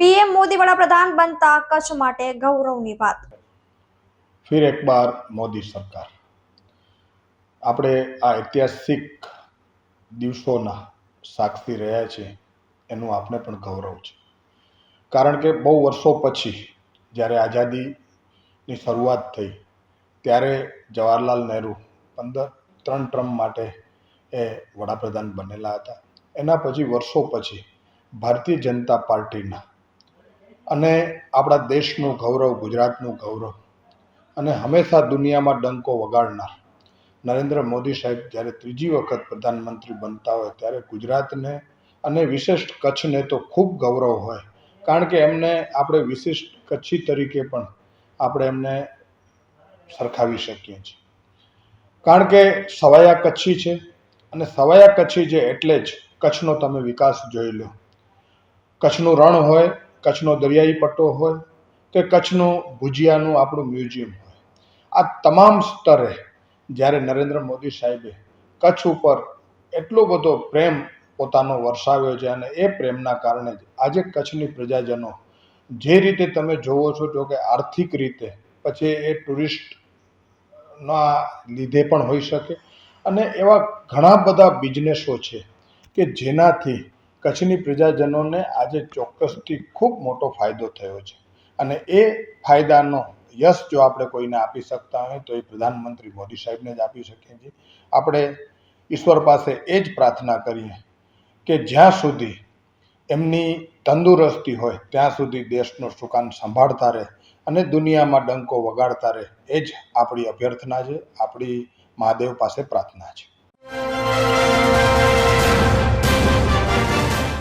મોદી વડાપ્રધાન બનતા કચ્છ માટે ગૌરવની વાત. ફિર એક બાર મોદી સરકાર. આપણે આ ઐતિહાસિક દિવસોના સાક્ષી રહ્યા છીએ, એનું આપણે પણ ગૌરવ છે. કારણ કે બહુ વર્ષો પછી જ્યારે આઝાદીની શરૂઆત થઈ, ત્યારે જવાહરલાલ નહેરુ પંદર ત્રણ ટ્રમ્પ માટે એ વડાપ્રધાન બનેલા હતા. એના પછી વર્ષો પછી ભારતીય જનતા પાર્ટીના અને આપણા દેશનું ગૌરવ, ગુજરાતનું ગૌરવ. અને હંમેશા દુનિયામાં ડંકો વગાડનાર. નરેન્દ્ર મોદી સાહેબ જ્યારે ત્રીજી વખત પ્રધાનમંત્રી બનતા હોય ત્યારે ગુજરાતને અને વિશિષ્ટ કચ્છને તો ખૂબ ગૌરવ હોય. કારણ કે એમને આપણે વિશિષ્ટ કચ્છી તરીકે પણ આપણે એમને સરખાવી શકીએ છીએ. કારણ કે સવાયા કચ્છી છે અને સવાયા કચ્છી છે એટલે જ કચ્છનો તમે વિકાસ જોઈ લો. કચ્છનું રણ હોય કચ્છનો દરિયાઈ પટ્ટો હોય કે કચ્છનું ભુજિયાનું આપણું મ્યુઝિયમ હોય. આ તમામ સ્તરે જ્યારે નરેન્દ્ર મોદી સાહેબે કચ્છ ઉપર એટલો બધો પ્રેમ પોતાનો વરસાવ્યો છે અને એ પ્રેમના કારણે જ આજે કચ્છની પ્રજાજનો જે રીતે તમે જોવો છો જો કે આર્થિક રીતે પછી એ ટુરિસ્ટના લીધે પણ હોઈ શકે. અને એવા ઘણા બધા બિઝનેસો છે કે જેનાથી કચ્છની પ્રજાજનોને આજે ચોક્કસથી ખૂબ મોટો ફાયદો થયો છે. અને એ ફાયદાનો યશ જો આપણે કોઈને આપી શકતા હોય તો એ પ્રધાનમંત્રી મોદી સાહેબને જ આપી શકીએ છીએ. આપણે ઈશ્વર પાસે એ જ પ્રાર્થના કરીએ કે જ્યાં સુધી એમની તંદુરસ્તી હોય, ત્યાં સુધી દેશનો સુકાન સંભાળતા રહે અને દુનિયામાં ડંકો વગાડતા રહે, એ જ આપણી અભ્યર્થના છે, આપણી મહાદેવ પાસે પ્રાર્થના છે.